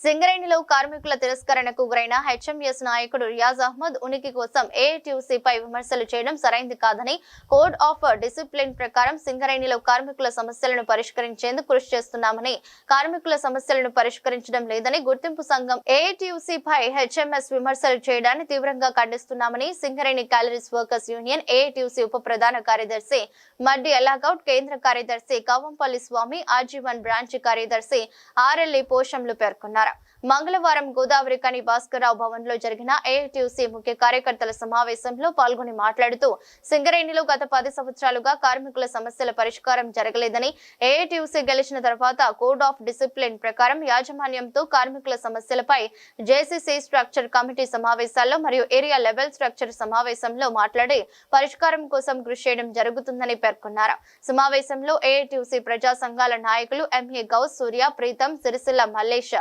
సింగరేణిలో కార్మికుల తిరస్కరణకు గురైన హెచ్ఎంఎస్ నాయకుడు రియాజ్ అహ్మద్ ఉనికి కోసం ఏఐటీయూసీపై విమర్శలు చేయడం సరైంది కాదని కోడ్ ఆఫ్ డిసిప్లిన్ ప్రకారం సింగరేణిలో కార్మికుల సమస్యలను పరిష్కరించేందుకు కృషి చేస్తున్నామని కార్మికుల సమస్యలను పరిష్కరించడం లేదని గుర్తింపు సంఘం ఏఐటీయూసీపై హెచ్ఎంఎస్ విమర్శలు చేయడాన్ని తీవ్రంగా ఖండిస్తున్నామని Singareni collieries workers union AITUC ఉప ప్రధాన కార్యదర్శి మడ్డి ఎలాగౌట్ కేంద్ర కార్యదర్శి Kavampalli Swamy RG one branch కార్యదర్శి ఆర్ఎల్ఈ పోషంలు పేర్కొన్నారు. ahora. మంగళవారం గోదావరి కని భాస్కర్రావు భవన్లో జరిగిన ఏఐటీయూసీ ముఖ్య కార్యకర్తల సమావేశంలో పాల్గొని మాట్లాడుతూ సింగరేణిలో గత పది సంవత్సరాలుగా కార్మికుల సమస్యల పరిష్కారం జరగలేదని ఏఐటీయూసీ గెలిచిన తర్వాత కోడ్ ఆఫ్ డిసిప్లిన్ ప్రకారం యాజమాన్యంతో కార్మికుల సమస్యలపై జేసీసీ స్ట్రక్చర్ కమిటీ సమావేశాల్లో మరియు ఏరియా లెవెల్ స్ట్రక్చర్ సమావేశంలో మాట్లాడి పరిష్కారం కోసం కృషి చేయడం జరుగుతుందని పేర్కొన్నారు. సమావేశంలో ఏఐటీయూసీ ప్రజా సంఘాల నాయకులు ఎంఏ గౌస్ సూర్య ప్రీతం సిరిసిల్ల మల్లేష్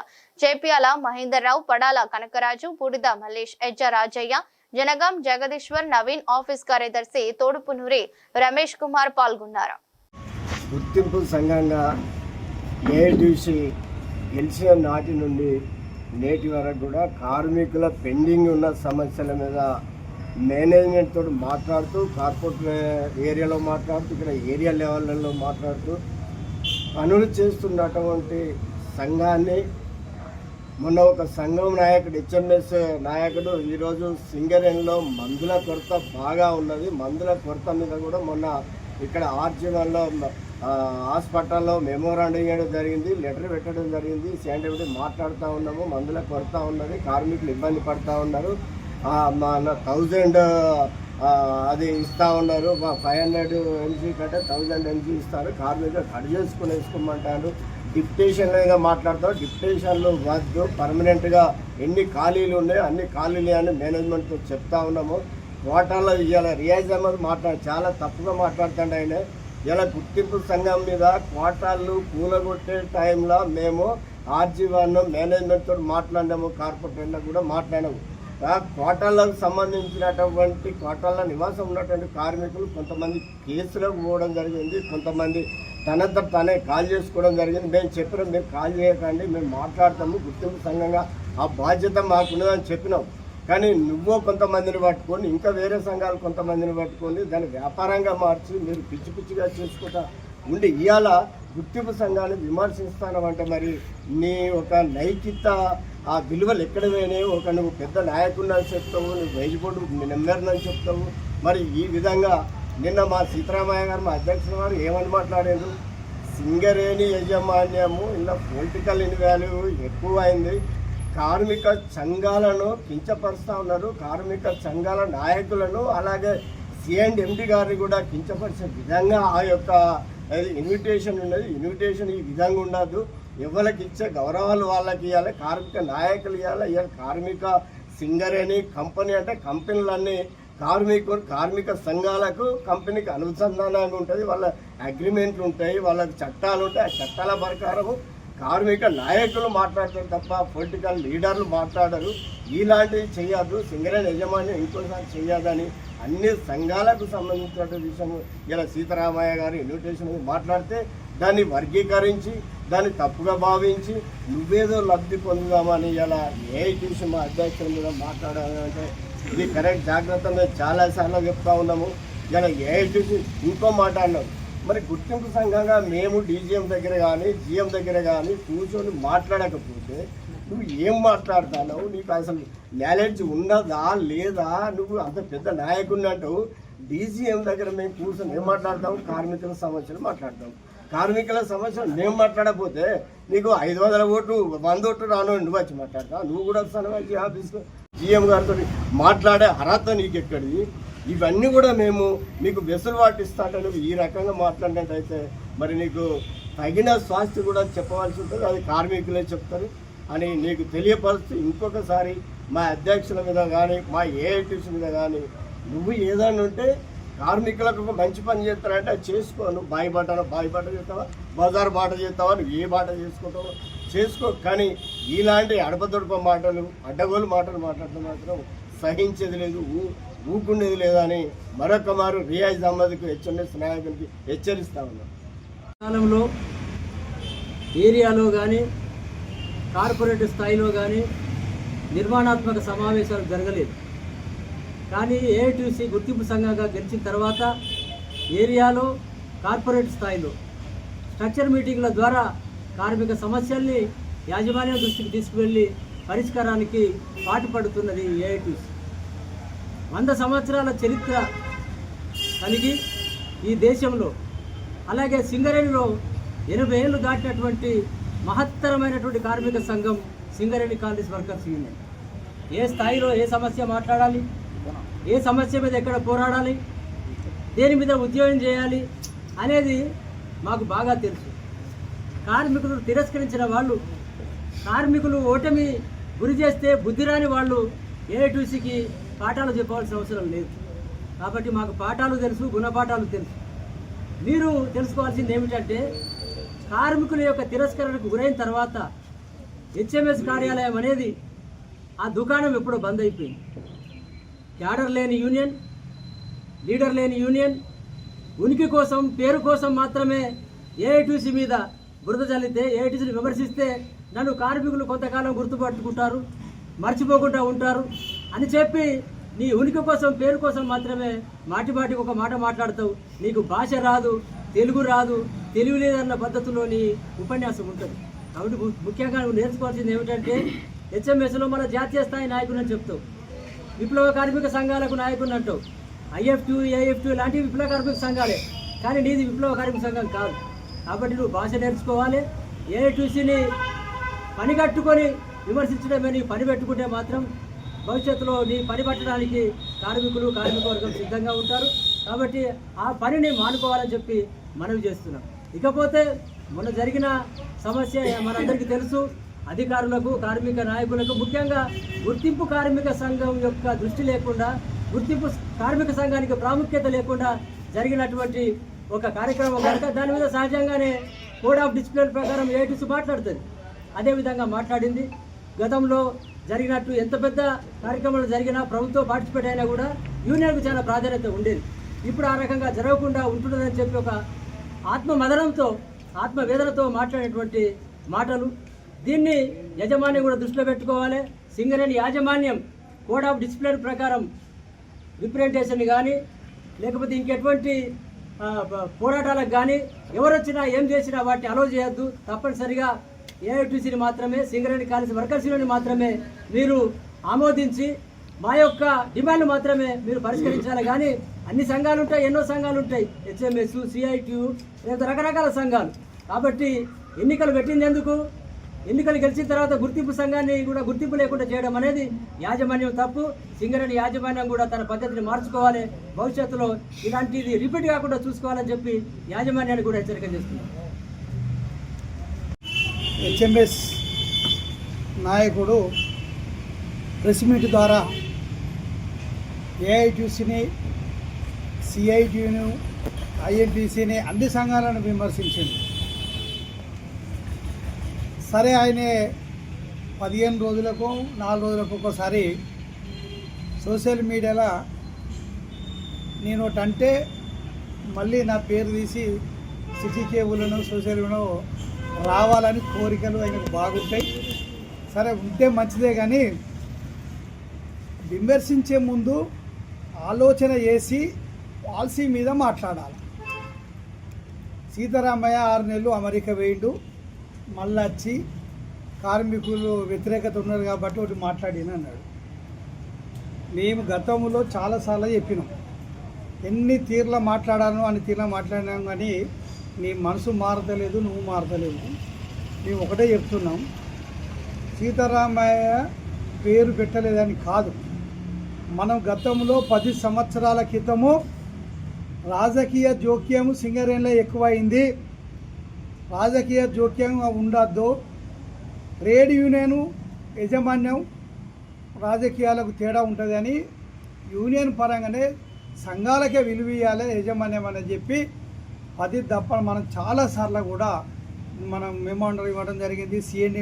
చేపియాల మహేందర్రావు పడాల కనకరాజు బూడిద మల్లేష్ ఎజ్జ రాజయ్య జనగాం జగదీశ్వర్ నవీన్ ఆఫీస్ కార్యదర్శి తోడుపునూరి రమేష్ కుమార్ పాల్గొన్నారు. గుర్తింపు సంఘంగా ఏఐటీసీ గెలిచిన నాటి నుండి నేటి వరకు కూడా కార్మికుల పెండింగ్ ఉన్న సమస్యల మీద మేనేజ్మెంట్ తోటి మాట్లాడుతూ కార్పొరేట్ ఏరియాలో మాట్లాడుతూ ఇక్కడ ఏరియా లెవెల్లో మాట్లాడుతూ పనులు చేస్తున్నటువంటి సంఘాన్ని మొన్న ఒక సంఘం నాయకుడు హెచ్ఎంఎస్ నాయకుడు ఈరోజు సింగరేణిలో మందుల కొరత బాగా ఉన్నది. మందుల కొరత మీద కూడా మొన్న ఇక్కడ ఆర్జీవన్లో హాస్పిటల్లో మెమోరాండం ఇవ్వడం జరిగింది. లెటర్ పెట్టడం జరిగింది. సైంటిఫిక్ మాట్లాడుతూ ఉన్నాము. మందుల కొరత ఉన్నది. కార్మికులు ఇబ్బంది పడుతూ ఉన్నారు. మన థౌజండ్ అది ఇస్తూ ఉన్నారు. ఫైవ్ హండ్రెడ్ ఎంజీ కంటే థౌజండ్ ఎంజీ ఇస్తారు. కార్మికులు కట్ చేసుకుని వేసుకోమంటారు. డిప్టేషన్ లేదా మాట్లాడతాం డిప్టేషన్లు వద్దు. పర్మనెంట్గా ఎన్ని ఖాళీలు ఉన్నాయో అన్ని ఖాళీలు అని మేనేజ్మెంట్తో చెప్తా ఉన్నాము. కోటాల్లో ఇవాళ రియాజ్ అహ్మద్ మాట్లాడు చాలా తప్పుగా మాట్లాడుతుండే ఆయన. ఇలా గుర్తింపు సంఘం మీద కోటాలు కూలగొట్టే టైంలో మేము ఆర్జీవన్ మేనేజ్మెంట్తో మాట్లాడినాము. కార్పొరేటర్లో కూడా మాట్లాడాము కోటాలకు సంబంధించినటువంటి కోటాల నివాసం ఉన్నటువంటి కార్మికులు కొంతమంది కేసులకు పోవడం జరిగింది కొంతమంది తనంత తనే కాల్ చేసుకోవడం జరిగింది. మేము చెప్పినాం మీరు కాల్ చేయకండి మేము మాట్లాడతాము గుర్తింపు సంఘంగా ఆ బాధ్యత మాకున్నదని చెప్పినాం. కానీ నువ్వో కొంతమందిని పట్టుకొని ఇంకా వేరే సంఘాలు కొంతమందిని పట్టుకొని దాన్ని వ్యాపారంగా మార్చి మీరు పిచ్చి పిచ్చిగా చేసుకుంటా ఉండి ఇవాళ గుర్తింపు సంఘాన్ని విమర్శిస్తానంటే మరి నీ ఒక నైతిక ఆ విలువలు ఎక్కడ పోయినాయో ఒక నువ్వు పెద్ద నాయకుడిని చెప్తావు నువ్వు వైజ్ బోర్డు మెంబర్ని చెప్తావు. మరి ఈ విధంగా నిన్న మా సీతారామయ్య గారు మా అధ్యక్షుల గారు ఏమని మాట్లాడారు? సింగరేణి యజమాన్యము ఇలా పొలిటికల్ ఇన్వాల్యూ ఎక్కువ అయింది కార్మిక సంఘాలను కించపరుస్తూ ఉన్నారు. కార్మిక సంఘాల నాయకులను అలాగే సిఎండ్ ఎండి గారిని కూడా కించపరిచే విధంగా ఆ యొక్క ఇన్విటేషన్ ఉన్నది. ఇన్విటేషన్ ఈ విధంగా ఉండదు. ఎవరికి ఇచ్చే గౌరవాలు వాళ్ళకి ఇవ్వాలి కార్మిక నాయకులు ఇవ్వాలి ఇవాళ కార్మిక సింగర్ అని కంపెనీ అంటే కంపెనీలన్నీ కార్మికులు కార్మిక సంఘాలకు కంపెనీకి అనుసంధానంగా ఉంటుంది వాళ్ళ అగ్రిమెంట్లు ఉంటాయి వాళ్ళకి చట్టాలు ఉంటాయి ఆ చట్టాల ప్రకారము కార్మిక నాయకులు మాట్లాడతారు తప్ప పొలిటికల్ లీడర్లు మాట్లాడరు. ఇలాంటివి చేయొద్దు సింగరేణి యజమాని ఇంకోసారి చేయొద్దని అన్ని సంఘాలకు సంబంధించిన విషయం ఇలా సీతారామయ్య గారు ఇన్విటేషన్ మాట్లాడితే దాన్ని వర్గీకరించి దాన్ని తప్పుగా భావించి నువ్వేదో లబ్ధి పొందుదామని ఇలా ఏఐటీసీ మా అధ్యక్షుల మీద మాట్లాడాలంటే ఇది కరెక్ట్ జాగ్రత్త మేము చాలాసార్లు చెప్తా ఉన్నాము. ఇలా ఏఐటీసీ ఇంకో మాట అన్నాం. మరి గుర్తింపు సంఘంగా మేము డీజీఎం దగ్గర కానీ జిఎం దగ్గర కానీ కూర్చొని మాట్లాడకపోతే నువ్వు ఏం మాట్లాడుతున్నావు? నీకు అసలు నాలెడ్జ్ ఉన్నదా లేదా? నువ్వు అంత పెద్ద నాయకున్నట్టు డీజీఎం దగ్గర మేము కూర్చొని ఏం మాట్లాడతాము కార్మికుల సమస్యలు మాట్లాడతాం. కార్మికుల సమస్యలు నేను మాట్లాడకపోతే నీకు ఐదు వందల ఓట్లు వంద ఓట్లు రాను నువ్వు వచ్చి మాట్లాడతా నువ్వు కూడా వస్తాను ఆఫీస్లో? ఆఫీస్కు గారితో మాట్లాడే అర్హత నీకు ఎక్కడిది ఇవన్నీ కూడా మేము మీకు వెసులుబాటు ఇస్తాంటే నువ్వు ఈ రకంగా మాట్లాడినట్టయితే మరి నీకు తగిన స్వాస్థ్య కూడా చెప్పవలసి ఉంటుంది. అది కార్మికులే చెప్తారు అని నీకు తెలియపరుస్తూ ఇంకొకసారి మా అధ్యక్షుల మీద కానీ మా ఏఐటీసీ మీద కానీ నువ్వు ఏదైనా ఉంటే కార్మికులకు మంచి పని చేస్తానంటే అది చేసుకో బాయి బాట బాయి బాట చేస్తావా? బజార్ బాట చేస్తావా? నువ్వు ఏ బాట చేసుకుంటావో చేసుకో. కానీ ఇలాంటి అడపదొడప మాటలు అడ్డగోలు మాటలు మాట్లాడటం మాత్రం సహించేది లేదు ఊ- ఊకుండేది లేదని మరొక మారు రియాజ్ అహ్మద్కు హెచ్ఎంఎస్ నాయకునికి హెచ్చరిస్తా ఉన్నాం. కాలంలో ఏరియాలో కానీ కార్పొరేట్ స్థాయిలో కానీ నిర్మాణాత్మక సమావేశాలు జరగలేదు. కానీ ఏఐటీసీ గుర్తింపు సంఘంగా గెలిచిన తర్వాత ఏరియాలో కార్పొరేట్ స్థాయిలో స్ట్రక్చర్ మీటింగ్ల ద్వారా కార్మిక సమస్యల్ని యాజమాన్యం దృష్టికి తీసుకువెళ్ళి పరిష్కారానికి పాటుపడుతున్నది ఏఐటీసీ. వంద సంవత్సరాల చరిత్ర కలిగి ఈ దేశంలో అలాగే సింగరేణిలో ఎనభై ఏళ్ళు దాటినటువంటి మహత్తరమైనటువంటి కార్మిక సంఘం సింగరేణి కాంగ్రెస్ వర్కర్స్ యూనియన్. ఏ స్థాయిలో ఏ సమస్య మాట్లాడాలి? ఏ సమస్య మీద ఎక్కడ పోరాడాలి? దేని మీద ఉద్యోగం చేయాలి? అనేది మాకు బాగా తెలుసు. కార్మికులు తిరస్కరించిన వాళ్ళు కార్మికులు ఓటమి గురి చేస్తే బుద్ధిరాని వాళ్ళు ఏఐటీసీకి పాఠాలు చెప్పవలసిన అవసరం లేదు. కాబట్టి మాకు పాఠాలు తెలుసు గుణపాఠాలు తెలుసు. మీరు తెలుసుకోవాల్సింది ఏమిటంటే కార్మికుల యొక్క తిరస్కరణకు గురైన తర్వాత హెచ్ఎంఎస్ కార్యాలయం అనేది ఆ దుకాణం ఎప్పుడో బంద్ అయిపోయింది. క్యాడర్ లేని యూనియన్ లీడర్ లేని యూనియన్ ఉనికి కోసం పేరు కోసం మాత్రమే ఏఐటీసీ మీద బురద చల్లితే ఏఐటీసీని విమర్శిస్తే నన్ను కార్మికులు కొంతకాలం గుర్తుపట్టుకుంటారు మర్చిపోకుండా ఉంటారు అని చెప్పి నీ ఉనికి కోసం పేరు కోసం మాత్రమే మాటిమాటికి ఒక మాట మాట్లాడతావు. నీకు భాష రాదు తెలుగు రాదు తెలివి లేదన్న పద్ధతిలో నీ ఉపన్యాసం ఉంటుంది. కాబట్టి ముఖ్యంగా నువ్వు నేర్చుకోవాల్సింది ఏమిటంటే హెచ్ఎంఎస్లో మన జాతీయ స్థాయి నాయకుడు అని చెప్తావు. విప్లవ కార్మిక సంఘాలకు నాయకుడు అంటావు ఐఎఫ్టీ ఏఎఫ్టీ లాంటివి విప్లవ కార్మిక సంఘాలే. కానీ నీది విప్లవ కార్మిక సంఘం కాదు. కాబట్టి నువ్వు భాష నేర్చుకోవాలి. ఏఐటీసీని పని కట్టుకొని విమర్శించడమే నీ పని పెట్టుకుంటే మాత్రం భవిష్యత్తులో నీ పని పట్టడానికి కార్మికులు కార్మిక వర్గం సిద్ధంగా ఉంటారు. కాబట్టి ఆ పనిని మానుకోవాలని చెప్పి మనవి చేస్తున్నాం. ఇకపోతే మొన్న జరిగిన సమస్య మనందరికీ తెలుసు. అధికారులకు కార్మిక నాయకులకు ముఖ్యంగా గుర్తింపు కార్మిక సంఘం యొక్క దృష్టి లేకుండా గుర్తింపు కార్మిక సంఘానికి ప్రాముఖ్యత లేకుండా జరిగినటువంటి ఒక కార్యక్రమం కనుక దాని మీద సహజంగానే కోడ్ ఆఫ్ డిసిప్లిన్ ప్రకారం ఏటీసీ మాట్లాడుతుంది. అదేవిధంగా మాట్లాడింది. గతంలో జరిగినట్టు ఎంత పెద్ద కార్యక్రమాలు జరిగినా ప్రభుత్వం పార్టిసిపేట్ అయినా కూడా యూనియన్కు చాలా ప్రాధాన్యత ఉండేది. ఇప్పుడు ఆ రకంగా జరగకుండా ఉంటుందని చెప్పి ఒక ఆత్మ మదనంతో ఆత్మవేదనతో మాట్లాడేటువంటి మాటలు దీన్ని యజమాని కూడా దృష్టిలో పెట్టుకోవాలి. సింగరేణి యాజమాన్యం కోడ్ ఆఫ్ డిసిప్లిన్ ప్రకారం రిప్రజెంటేషన్ కానీ లేకపోతే ఇంకెటువంటి పోరాటాలకు కానీ ఎవరొచ్చినా ఏం చేసినా వాటిని అలో చేయొద్దు. తప్పనిసరిగా ఏఐటీసీని మాత్రమే సింగరేణి కాలేజ్ వర్కర్స్ మాత్రమే మీరు ఆమోదించి మా యొక్క డిమాండ్ మాత్రమే మీరు పరిష్కరించాలి. కానీ అన్ని సంఘాలు ఉంటాయి ఎన్నో సంఘాలు ఉంటాయి హెచ్ఎంఎస్ సిఐటియు లేదా రకరకాల సంఘాలు. కాబట్టి ఎన్నికలు పెట్టింది ఎందుకు? ఎన్నికలు గెలిచిన తర్వాత గుర్తింపు సంఘాన్ని కూడా గుర్తింపు లేకుండా చేయడం అనేది యాజమాన్యం తప్పు. సింగరేణి యాజమాన్యం కూడా తన పద్ధతిని మార్చుకోవాలి. భవిష్యత్తులో ఇలాంటిది రిపీట్ కాకుండా చూసుకోవాలని చెప్పి యాజమాన్యాన్ని కూడా హెచ్చరిక చేస్తున్నాం హెచ్ఎంఎస్ నాయకుడు ప్రెస్ మీట్ ద్వారా ఏఐటీసీని సిఐటీను ఐఎన్టీసీని అన్ని సంఘాలను విమర్శించింది. సరే ఆయన పదిహేను రోజులకు నాలుగు రోజులకు ఒకసారి సోషల్ మీడియాలో నేను ఒకటి అంటే మళ్ళీ నా పేరు తీసి సిటీ కేబుల్ను మీడియాలో రావాలని కోరికలు ఆయనకు బాగుంటాయి. సరే ఉంటే మంచిదే కానీ విమర్శించే ముందు ఆలోచన చేసి పాలసీ మీద మాట్లాడాలి. సీతారామయ్య ఆరు నెలలు అమెరికా వేయండు మళ్ళీ వచ్చి కార్మికులు వ్యతిరేకత ఉన్నారు కాబట్టి ఒకటి మాట్లాడిన అన్నాడు. మేము గతంలో చాలాసార్లు చెప్పినాం. ఎన్ని తీర్ల మాట్లాడాను అని తీర్ల మాట్లాడినాం కానీ నీ మనసు మారతలేదు నువ్వు మారతలేదు. మేము ఒకటే చెప్తున్నాం. సీతారామయ్య పేరు పెట్టలేదని కాదు. మనం గతంలో పది సంవత్సరాల క్రితము రాజకీయ జోక్యం సింగరేణిలో ఎక్కువైంది. రాజకీయ జోక్యం ఉండద్దు. ట్రేడ్ యూనియన్ యజమాన్యం రాజకీయాలకు తేడా ఉంటుందని యూనియన్ పరంగానే సంఘాలకే విలువ ఇవ్వాలి యజమాన్యం అని చెప్పి అది తప్ప మనం చాలాసార్లు కూడా మనం మెమోండర్ ఇవ్వడం జరిగింది సిఎండి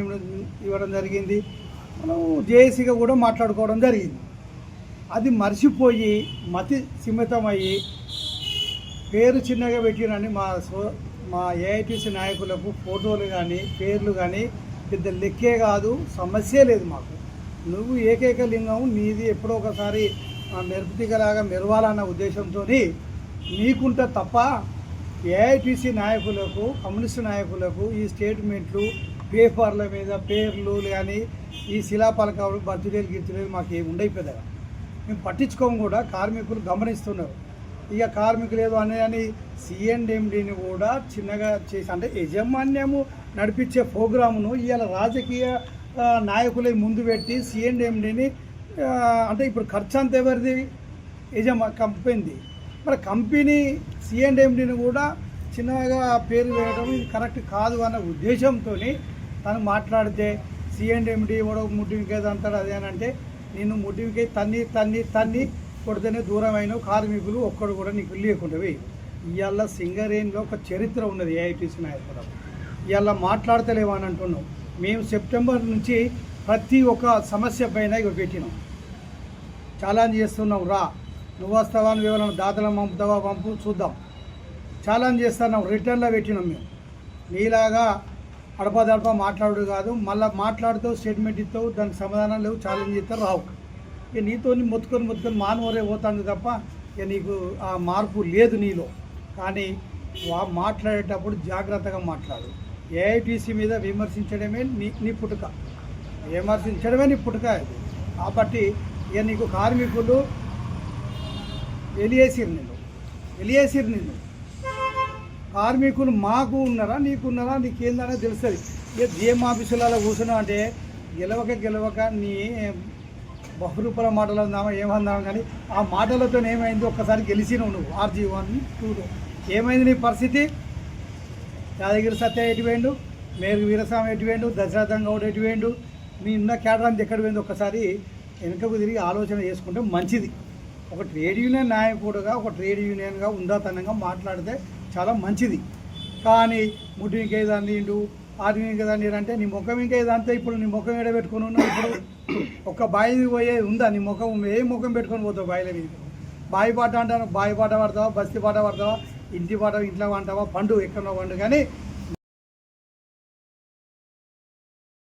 ఇవ్వడం జరిగింది. మనం జేఏసీగా కూడా మాట్లాడుకోవడం జరిగింది. అది మర్చిపోయి మతి సిమితమయ్యి పేరు చిన్నగా పెట్టినని మా సో మా ఏఐటీసీ నాయకులకు ఫోటోలు కానీ పేర్లు కానీ పెద్ద లెక్కే కాదు సమస్యే లేదు మాకు. నువ్వు ఏకైక లింగం నీది ఎప్పుడో ఒకసారి ఆ, మెరుపుతిగలాగా మెరవాలన్న ఉద్దేశంతో నీకుంటే తప్ప ఏఐటీసీ నాయకులకు కమ్యూనిస్టు నాయకులకు ఈ స్టేట్మెంట్లు పేపర్ల మీద పేర్లు కానీ ఈ శిలాపలకాలు బర్త్డేలు గిర్తులేదు మాకు ఏమి పెద్దగా. మేము పట్టించుకోము కూడా కార్మికులు గమనిస్తున్నారు. ఇక కార్మికులు ఏదో అని అని సిఎండిఎండిని కూడా చిన్నగా చేసి అంటే యజమాన్యము నడిపించే ప్రోగ్రామును ఇవాళ రాజకీయ ఆ, నాయకులే ముందు పెట్టి సిఎండిఎండిని అంటే ఇప్పుడు ఖర్చు అంత ఎవరిది? యజమా కంపెనీది. మరి కంపెనీ సిఎండిఎండిని కూడా చిన్నగా పేరు వేయడం ఇది కరెక్ట్ కాదు అన్న ఉద్దేశంతో తను మాట్లాడితే సిఎండిఎండి కూడా ముట్టింకేది అంటాడు అదేనంటే అని అంటే నేను ముట్టింకే తన్ని తన్ని తన్ని కొడితేనే దూరం అయిన కార్మికులు ఒక్కడు కూడా నీకు లేకుండా వేయి. ఇవాళ సింగరేణిలో ఒక చరిత్ర ఉన్నది ఏఐటీసీ నాయకులు ఇవాళ మాట్లాడతలేవు అని అంటున్నాం మేము సెప్టెంబర్ నుంచి ప్రతి ఒక్క సమస్య పైన ఇక పెట్టినాం. ఛాలెంజ్ చేస్తున్నాం రా. నువ్వు వస్తావా నువ్వు ఎవరైనా దాతలను పంపుతావా పంపు చూద్దాం. ఛాలెంజ్ చేస్తున్నాం రిటర్న్లో పెట్టినాం మేము. నీలాగా అడపదడప మాట్లాడు కాదు మళ్ళీ మాట్లాడుతావు స్టేట్మెంట్ ఇస్తావు దానికి సమాధానం లేవు ఛాలెంజ్ చేస్తారు రావు. ఇక నీతో మొత్తుకొని మొత్తుకొని మానవరే పోతుంది తప్ప ఇక నీకు ఆ మార్పు లేదు నీలో. కానీ వా మాట్లాడేటప్పుడు జాగ్రత్తగా మాట్లాడు. ఏఐటీసీ మీద విమర్శించడమే నీ నీ పుట్టుక. విమర్శించడమే నీ పుట్టుక ఇది. కాబట్టి ఇక నీకు కార్మికులు వెలియేసిరు నిన్ను. వెలియేసిరు నిన్ను. కార్మికులు మాకు ఉన్నారా నీకు ఉన్నారా నీకేందనే తెలుస్తుంది. ఇక జీఎం ఆఫీసులలో కూర్చున్నావు అంటే గెలవక గెలవక నీ బహురూపాల మాటలు అందామా ఏమందామా కానీ ఆ మాటలతో ఏమైంది? ఒక్కసారి గెలిచినావు నువ్వు ఆర్జీ వన్ టూలో. ఏమైంది నీ పరిస్థితి? యాదగిరి సత్య ఎటువేండు మేరు వీరస్వామి ఎటువేండు దశరథం గౌడ్ ఎటువేండు మీ ఉన్న కేటరాంతి ఎక్కడ పోయింది? ఒక్కసారి వెనుకకు తిరిగి ఆలోచన చేసుకుంటే మంచిది. ఒక ట్రేడ్ యూనియన్ నాయకుడుగా ఒక ట్రేడ్ యూనియన్గా ఉందాతనంగా మాట్లాడితే చాలా మంచిది. కానీ ముట్టి ఇంకేదాన్ని ఆర్మీ ఇంకేదాన్ని అంటే నీ ముఖం ఇంకేదంతా ఇప్పుడు నీ ముఖం ఎడబెట్టుకుని ఉన్నావు ఇప్పుడు? ఒక్క బావి పోయే ఉందా? నీ ముఖం ఏ ముఖం పెట్టుకొని పోతావు బావిల మీద? బావి పాట అంటాను బావి పాట పడతావా? బస్తీ పాట పడతావా? ఇంటి పాట ఇంట్లో అంటావా పండు ఎక్కడో పండు. కానీ